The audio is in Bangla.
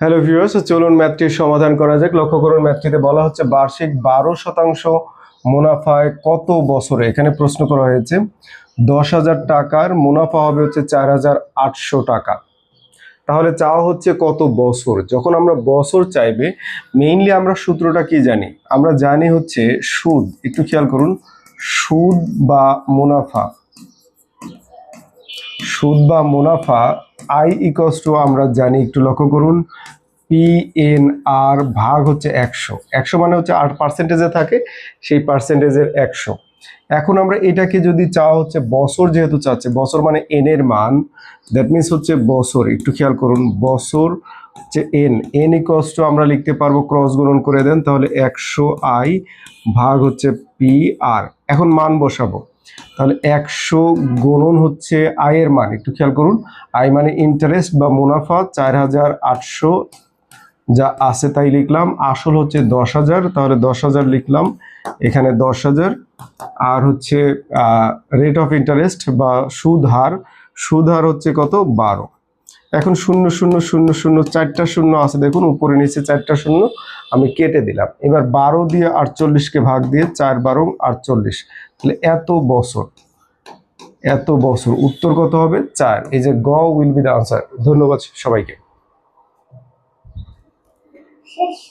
হ্যালো ভিউয়ার্স চলুন ম্যাথটির সমাধান করা যাক। লক্ষ্য করুন, ম্যাথটিতে বলা হচ্ছে বার্ষিক বারো শতাংশ মুনাফায় কত বছরে? এখানে প্রশ্ন করা হয়েছে, দশ হাজার টাকার মুনাফা হবে হচ্ছে চার হাজার আটশো টাকা। তাহলে চাওয়া হচ্ছে কত বছর? যখন আমরা বছর চাইবে মেইনলি আমরা সূত্রটা কি জানি? আমরা জানি হচ্ছে সুদ। একটু খেয়াল করুন, সুদ বা মুনাফা। সুদ বা মুনাফা আই ইকস টু আমরা জানি, একটু লক্ষ্য করুন পি এন আর ভাগ হচ্ছে একশো। একশো মানে হচ্ছে আট পার্সেন্টেজে থাকে, সেই পার্সেন্টেজের একশো। এখন আমরা এটাকে যদি চাওয়া হচ্ছে বছর, যেহেতু চাচ্ছে, বছর মানে এন এর মান দ্যাট মিনস হচ্ছে বছর। একটু খেয়াল করুন, বছর হচ্ছে এন এন ইকস টু আমরা লিখতে পারব ক্রস গুণন করে দেন, তাহলে একশো আই ভাগ হচ্ছে পি আর এখন মান বসাবো। তাহলে একশো গুণন হচ্ছে আয়ের মান, একটু খেয়াল করুন। আয় মানে ইন্টারেস্ট বা মুনাফা চার হাজার আটশো যা আছে তাই লিখলাম, আসল হচ্ছে দশ হাজার, তাহলে দশ হাজার লিখলাম, এখানে দশ হাজার, আর হচ্ছে রেট অফ ইন্টারেস্ট বা সুদ হার সুদ হার হচ্ছে কত? বারো। এখন শূন্য শূন্য শূন্য শূন্য, চারটা শূন্য আছে। দেখুন, উপরে, নিচে চারটা শূন্য আমি কেটে দিলাম। এবার বারো দিয়ে আটচল্লিশকে ভাগ দিয়ে চার বারো, আটচল্লিশ। তাহলে এত বছর এত বছর। উত্তর কত হবে? চার। এই যে গ উইল বি দ্য আনসার ধন্যবাদ সবাইকে।